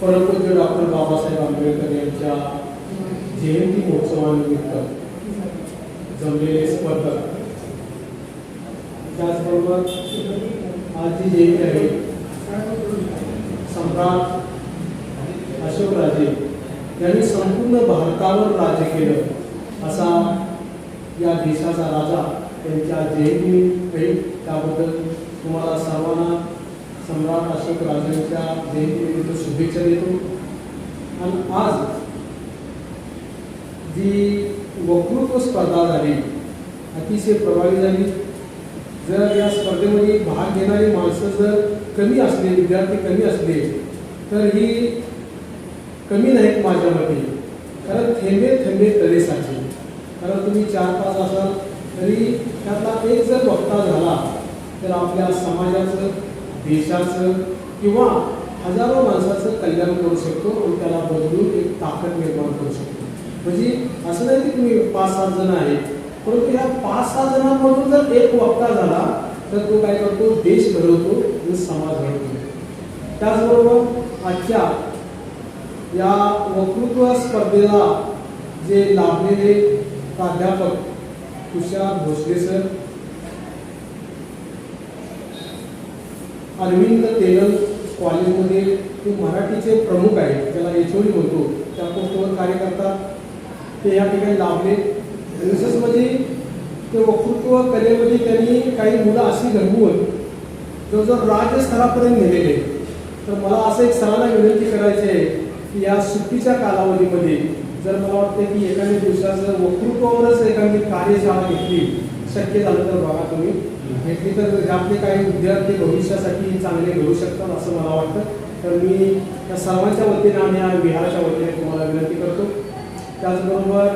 परमपूज्य म्हणजे डॉक्टर बाबासाहेब आंबेडकर यांच्या जयंती महोत्सवानिमित्त जमलेले स्पर्धक. त्याचबरोबर आज जी जयंती आहे. सम्राट अशोकराजे यांनी संपूर्ण भारतावर राज्य केलं. असा या देशाचा राजा त्यांच्या जयंती त्याबद्दल तुम्हाला सर्वांना सम्राट अशोक राजांच्या जयंतीनिमित्त शुभेच्छा देतो. आणि आज जी वक्तृत्व स्पर्धा झाली अतिशय प्रभावी झाली. जर या स्पर्धेमध्ये भाग घेणारी माणसं जर कमी असले विद्यार्थी कमी असले तर ही कमी नाहीत माझ्या मते कारण थेंबे थेंबे तळे साचे. कारण तुम्ही चार पाच असाल तरी त्यातला एक जर वक्ता झाला तर आपल्या समाजाचं देशाचं किंवा हजारो माणसाचं कल्याण करू शकतो आणि त्याला बदलून एक ताकद निर्माण करू शकतो. म्हणजे असं नाही की तुम्ही पाच सात जण आहेत परंतु ह्या पाच सहा जणांमधून जर एक वक्ता झाला तर तो काय करतो? देश घडवतो आणि समाज घडवतो त्याचबरोबर आजच्या या वक्तृत्व स्पर्धेला जे लाभलेले प्राध्यापक तुषार भोसले सर अरविंद तेलंग कॉलेजमध्ये ते मराठीचे प्रमुख आहेत ज्याला एच बोलतो त्या पोस्टवर कार्य करतात. ते या ठिकाणी लाभले. रिसेसमध्ये विशेष म्हणजे ते वक्तृत्व कलेमध्ये त्यांनी काही मुलं अशी घडवून जो जर राज्यस्तरापर्यंत नेलेले तर मला असं एक सरांना विनंती करायची आहे की या सुट्टीच्या कालावधीमध्ये जर मला वाटतं की एखाद्या दिवसाचं वक्तृत्वावरच एखादी कार्यशाळा घेतली शक्य झालं तर बघा तुम्ही. घेतली तर आपले काही विद्यार्थी भविष्यासाठी चांगले घडू शकतात असं मला वाटतं. तर मी या सर्वांच्या वतीने आणि या विहाराच्या वतीने तुम्हाला विनंती करतो. त्याचबरोबर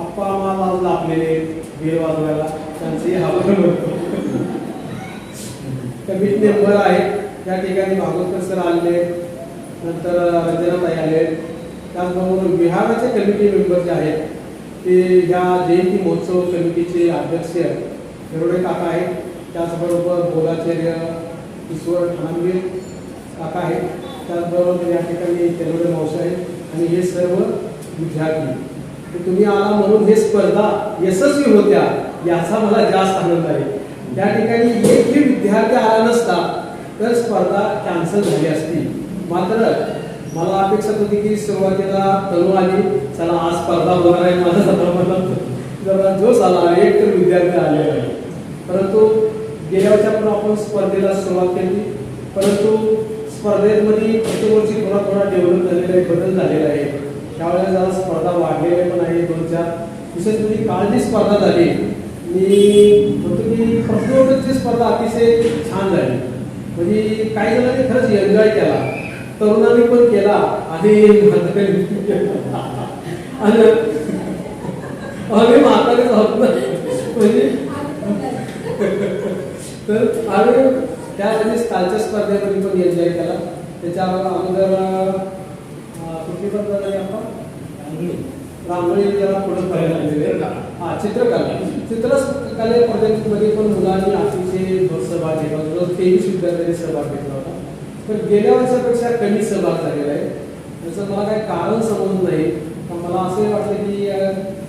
आप्पा आम्हाला लाभलेले बेल वाजवायला. त्यांचे आभार मानतो. कमिटी मेंबर आहेत त्या ठिकाणी भागवतकर सर आले नंतर रंजनाताई आले त्याचबरोबर विहाराचे कमिटी मेंबर जे आहेत ते ह्या जयंती महोत्सव कमिटीचे अध्यक्ष हिरोडे काका आहेत. त्याचबरोबर बोलाचार्य ईश्वर ठाणवीर काका आहेत. त्याचबरोबर या ठिकाणी तेलवडे मावशी आहेत. आणि हे सर्व विद्यार्थी. तर तुम्ही आला म्हणून हे स्पर्धा यशस्वी होत्या याचा मला जास्त आनंद आहे. त्या ठिकाणी एकही विद्यार्थी आला नसता तर स्पर्धा कॅन्सल झाली असती. मात्र मला अपेक्षा होती की सुरुवातीला तरुण आली. चला आज स्पर्धा होणार आहे. माझा जरा जरा जोश आला. एक तर विद्यार्थी आले आहे परंतु गेल्या वर्षी आपण आपण स्पर्धेला सुरुवात केली. परंतु स्पर्धेमध्ये वर्षी थोडा थोडा डेव्हलप झालेला आहे बदल झालेला आहे. त्यावेळेला जरा स्पर्धा वाढलेल्या पण आहे दोन चार विशेष म्हणजे काल जी स्पर्धा झाली. मी म्हणतो की प्रतियोगितेची स्पर्धा अतिशय छान झाली. म्हणजे काही जणांनी खरंच एन्जॉय केला. तरुणांनी पण केला. आणि आणि आम्ही म्हातारेच आहोत म्हणजे तर आम्ही त्या म्हणजे कालच्या स्पर्धेमध्ये पण एन्जॉय केला. त्याच्या अगोदर अं, कुठली आपण? रांगोळी. ज्याला पुढे करायला लागलेले हा चित्रकला. चित्रकले स्पर्धेमध्ये पण मुलांनी अतिशय सहभाग घेतला जवळ तेवीस विद्यार्थ्यांनी सहभाग घेतला होता तर गेल्या वर्षापेक्षा कमी सहभाग झालेला आहे. त्याचं मला काही कारण समजत नाही पण मला असंही वाटतं की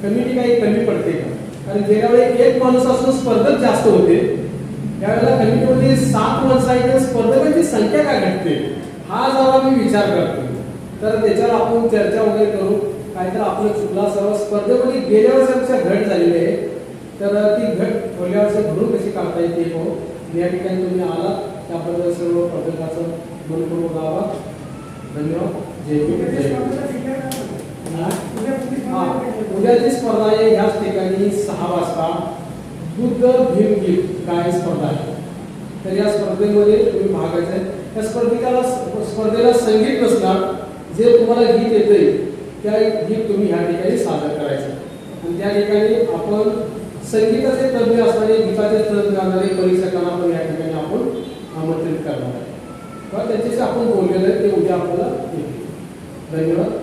कमिटी काही कमी पडते. का कारण गेल्या वेळी एक माणूस असून स्पर्धक जास्त होते. त्यावेळेला कमिटीमध्ये सात माणसं आहेत तर स्पर्धकांची संख्या काय घटते हा जरा मी विचार करतो. तर त्याच्यावर आपण चर्चा वगैरे करू. काहीतरी आपलं चुकला सर्व स्पर्धेमध्ये गेल्या वर्षापेक्षा घट झालेली आहे. तर ती घट थोड्या वर्ष भरून कशी काढता येते पाहू. या ठिकाणी तुम्ही आला. त्याबद्दल सर्व पद्धताचं मनपूर्वक गावा धन्यवाद. जय जय हा. उद्याची स्पर्धा आहे ह्याच ठिकाणी सहा वाजता बुद्ध भीम गीत गायन स्पर्धा आहे? तर या स्पर्धेमध्ये तुम्ही भागायचं आहे. त्या स्पर्धेला स्पर्धेला संगीत नसणार जे तुम्हाला गीत येते त्या गीत तुम्ही ह्या ठिकाणी सादर करायचं आणि त्या ठिकाणी आपण संगीताचे तज्ज्ञ असणारे गीताचे तज्ज्ञ असणारे परीक्षकांना पण या ठिकाणी आपण आमंत्रित करणार आहे किंवा त्याच्याशी आपण बोललेलं आहे ते उद्या आपल्याला येईल. धन्यवाद.